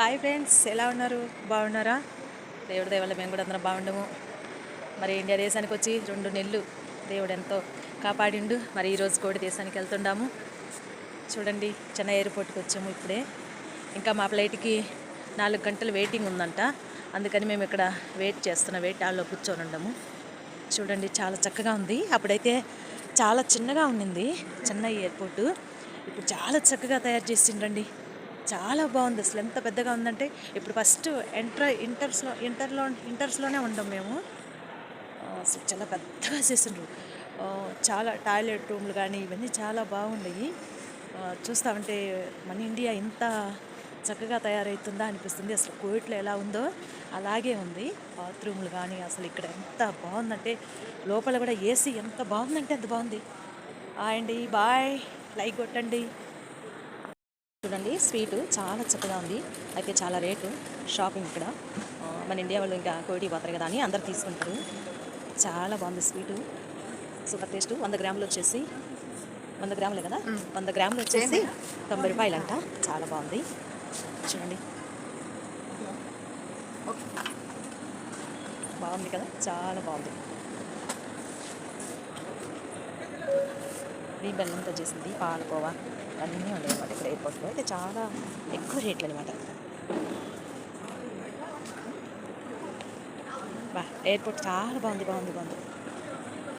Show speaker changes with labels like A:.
A: Hi friends ఎలా ఉన్నారు? బాగున్నారా? దేవుడి దయ మేము కూడా అందరం బాగుండము. మరి ఇండియా దేశానికి వచ్చి రెండు నెలలు దేవుడు ఎంతో కాపాడిండు. మరి ఈరోజు కోడి దేశానికి వెళ్తుండాము. చూడండి చెన్నై ఎయిర్పోర్ట్కి వచ్చాము ఇప్పుడే. ఇంకా మా ఫ్లైట్కి నాలుగు గంటలు వెయిటింగ్ ఉందంట. అందుకని మేము ఇక్కడ వెయిట్ చేస్తున్న వెయిట్ హాల్లో కూర్చొని ఉండము. చూడండి చాలా చక్కగా ఉంది. అప్పుడైతే చాలా చిన్నగా ఉండింది చెన్నై ఎయిర్పోర్టు. ఇప్పుడు చాలా చక్కగా తయారు చేసిండ్రండి. చాలా బాగుంది అసలు. ఎంత పెద్దగా ఉందంటే ఇప్పుడు ఫస్ట్ ఎంటర్ ఇంటర్స్లో ఇంటర్లో ఇంటర్స్లోనే ఉండం మేము. అసలు చాలా పెద్దగా చేసిండ్రు. చాలా టాయిలెట్ రూమ్లు కానీ ఇవన్నీ చాలా బాగున్నాయి చూస్తామంటే మన ఇండియా ఇంత చక్కగా తయారవుతుందా అనిపిస్తుంది. అసలు కోవిడ్లో ఎలా ఉందో అలాగే ఉంది. బాత్రూమ్లు కానీ అసలు ఇక్కడ ఎంత బాగుందంటే లోపల కూడా ఏసీ ఎంత బాగుందంటే అంత బాగుంది. ఆయండి అండి బాయ్. లైక్ కొట్టండి. చూడండి స్వీట్ చాలా చక్కగా ఉంది. అయితే చాలా రేటు షాపింగ్ ఇక్కడ. మన ఇండియా వాళ్ళు ఇంకా కోటి పోతారు కదా అని అందరు తీసుకుంటారు. చాలా బాగుంది స్వీటు. Super taste. వంద గ్రాములు వచ్చేసి వంద గ్రాములే కదా? వంద గ్రాములు వచ్చేసి తొంభై రూపాయలు అంట చాలా బాగుంది. చూడండి. బాగుంది కదా? చాలా బాగుంది. ఈ బెల్లంతో చేసింది పాలకోవా అన్నీ ఉన్నాయి అన్నమాట ఇక్కడ ఎయిర్పోర్ట్లో అయితే చాలా ఎక్కువ రేట్లు అనమాట బా ఎయిర్పోర్ట్ చాలా బాగుంది బాగుంది బాగుంది.